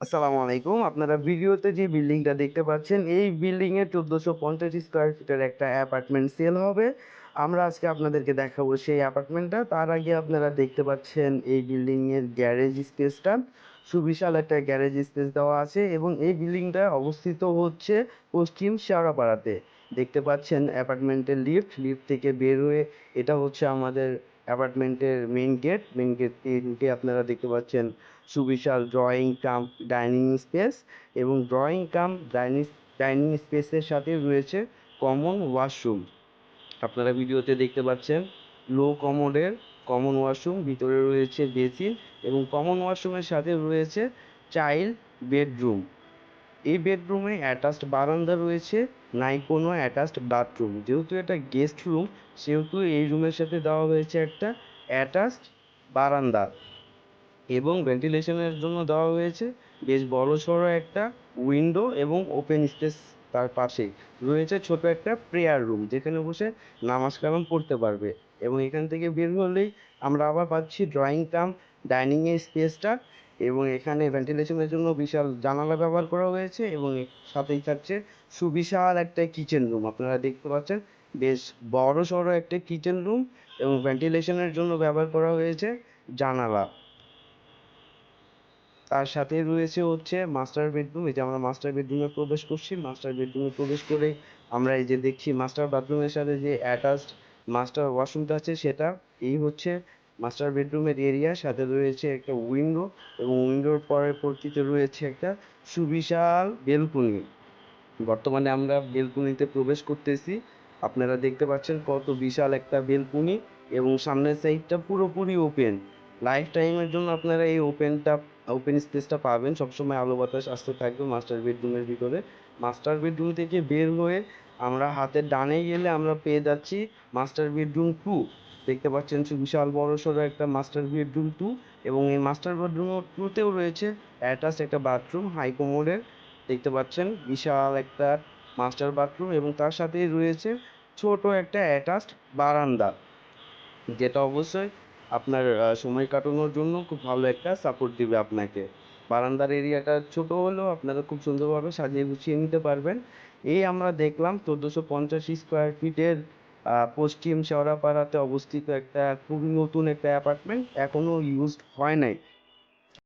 আসসালামু আলাইকুম। আপনারা ভিডিওতে যে বিল্ডিংটা দেখতে পাচ্ছেন, এই বিল্ডিংয়ে চোদ্দোশো পঞ্চাশ স্কোয়ার ফিটের একটা অ্যাপার্টমেন্ট সেল হবে। আমরা আজকে আপনাদেরকে দেখাবো সেই অ্যাপার্টমেন্টটা তার আগে আপনারা দেখতে পাচ্ছেন এই বিল্ডিংয়ের গ্যারেজ স্পেসটা সুবিশাল একটা গ্যারেজ স্পেস দেওয়া আছে এবং এই বিল্ডিংটা অবস্থিত হচ্ছে পশ্চিম শেওড়াপাড়াতে। দেখতে পাচ্ছেন অ্যাপার্টমেন্টের লিফট লিফট থেকে বের হয়ে এটা হচ্ছে আমাদের অ্যাপার্টমেন্টের মেইন গেট মেইন গেট ঢুকে আপনারা দেখতে পাচ্ছেন। সুবিশাল ড্রয়িং কাম ডাইনিং স্পেস এবং ড্রয়িং কাম ডাইনিং ডাইনিং স্পেসের সাথে রয়েছে কমন ওয়াশরুম আপনারা ভিডিওতে দেখতে পাচ্ছেন লো কমোডের কমন ওয়াশরুম ভিতরে রয়েছে বেসিন এবং কমন ওয়াশরুমের সাথে রয়েছে চাইল্ড বেডরুম এই বেডরুমে অ্যাটাচড বারান্দা রয়েছে, নাই কোনো অ্যাটাচড বাথরুম যেহেতু এটা গেস্ট রুম সেহেতু এই রুমের সাথে দেওয়া হয়েছে একটা অ্যাটাচড বারান্দা এবং ভেন্টিলেশনের জন্য দেওয়া হয়েছে বেশ বড় সড়ো একটা উইন্ডো এবং ওপেন স্পেস তার পাশেই। রয়েছে ছোট একটা প্রেয়ার রুম যেখানে বসে নামাজ কালাম পড়তে পারবে এবং এখান থেকে বের হলেই আমরা আবার পাচ্ছি ড্রয়িং কাম ডাইনিংয়ের স্পেসটা এবং এখানে ভেন্টিলেশনের জন্য বিশাল জানালা ব্যবহার করা হয়েছে এবং সাথেই থাকছে সুবিশাল একটা কিচেন রুম আপনারা দেখতে পাচ্ছেন, বেশ বড় সড়ো একটা কিচেন রুম এবং ভেন্টিলেশনের জন্য ব্যবহার করা হয়েছে জানালা। তার সাথে রয়েছে হচ্ছে মাস্টার বেডরুম এই যে আমরা মাস্টার বেডরুমে প্রবেশ করছি মাস্টার বেডরুমে প্রবেশ করে আমরা এই যে দেখছি মাস্টার বাথরুমের সাথে যে অ্যাটাচড মাস্টার ওয়াশরুমটা আছে সেটা, এই হচ্ছে মাস্টার বেডরুমের এরিয়া সাথে রয়েছে একটা উইন্ডো এবং উইন্ডোর পরে পরিচিত রয়েছে একটা সুবিশাল বেলকনি বর্তমানে আমরা বেলকনিতে প্রবেশ করতেছি। আপনারা দেখতে পাচ্ছেন কত বিশাল একটা বেলকনি এবং সামনের সাইডটা পুরোপুরি ওপেন লাইফ টাইমের জন্য আপনারা এই ওপেনটা ওপেন স্পেসটা পাবেন। সবসময় আলো বাতাস আসতে থাকবে মাস্টার বেডরুমের ভিতরে। মাস্টার বেডরুম থেকে বের হয়ে আমরা হাতের ডানে গেলে আমরা পেয়ে যাচ্ছি মাস্টার বেডরুম টু দেখতে পাচ্ছেন বিশাল বড় সড়ো একটা মাস্টার বেডরুম টু এবং এই মাস্টার বেডরুম টুতেও রয়েছে অ্যাটাচ একটা বাথরুম হাই কোমোডের দেখতে পাচ্ছেন বিশাল একটা মাস্টার বাথরুম এবং তার সাথেই রয়েছে ছোট একটা অ্যাটাচড বারান্দা। যেটা অবশ্যই আপনার সময় কাটানোর জন্য খুব ভালো একটা সাপোর্ট দিবে আপনাকে। বারান্দার এরিয়াটা ছোট হলেও আপনারা খুব সুন্দরভাবে সাজিয়ে গুছিয়ে নিতে পারবেন। এই আমরা দেখলাম চোদ্দোশো পঞ্চাশ স্কোয়ার ফিটের পশ্চিম শেওড়াপাড়াতে অবস্থিত একটা খুবই নতুন একটা অ্যাপার্টমেন্ট এখনও ইউজড হয় নাই।